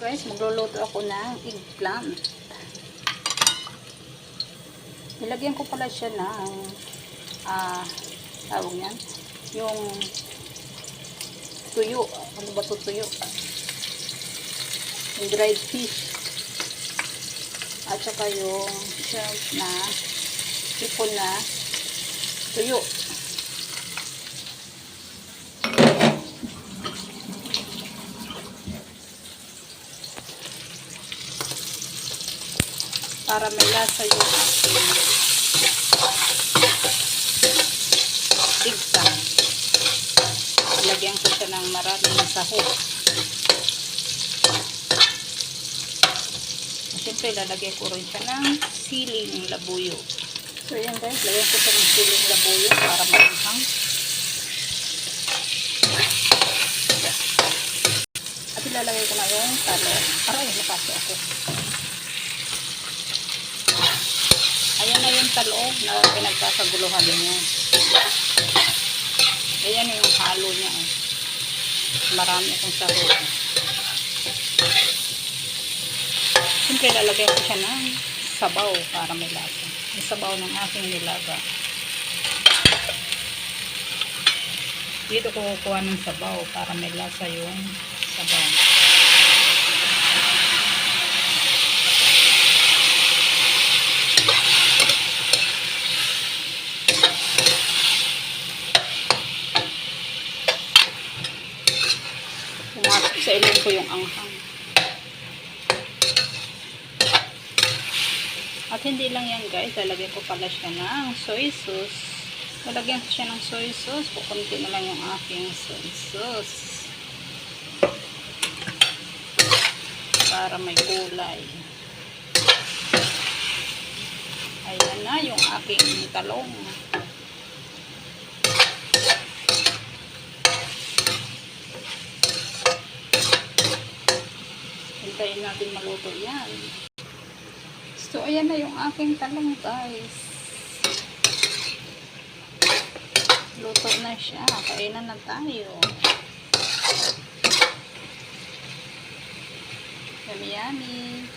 Guys, magluluto ako ng eggplant. Nilagyan ko pala siya ng ah, tawag yan, yung tuyo. Ano ba to tuyo? Yung dried fish. At saka yung shrimp na ipon na tuyo. Para may lasa yung ating igta. Lagyan ko siya ng maraming sahog. Siyempre, lalagyan ko rin siya ng siling labuyo. So, yan guys, lagyan ko siya ng siling labuyo para maanghang. At ilalagay ko na yung talong. Aray, napasok ako. Yung talong na pinagkakaguluhan niya. Ayan yung halo niya. eh. Marami akong sahog. Siyempre lalagyan ko siya ng sabaw para may lasa. Yung sabaw ng aking nilaga. Dito ko kukuha ng sabaw para may lasa yung sabaw. Sa ilong ko yung anghang. At hindi lang yan guys, lalagyan ko pala siya ng soy sauce. Lalagyan ko siya ng soy sauce, kukunti na lang yung aking soy sauce. Para may kulay. Ayan na yung aking talong. Hintayin natin maluto yan. So, ayan na yung aking talong, guys. Luto na siya. Kainan na tayo. Yummy, yummy.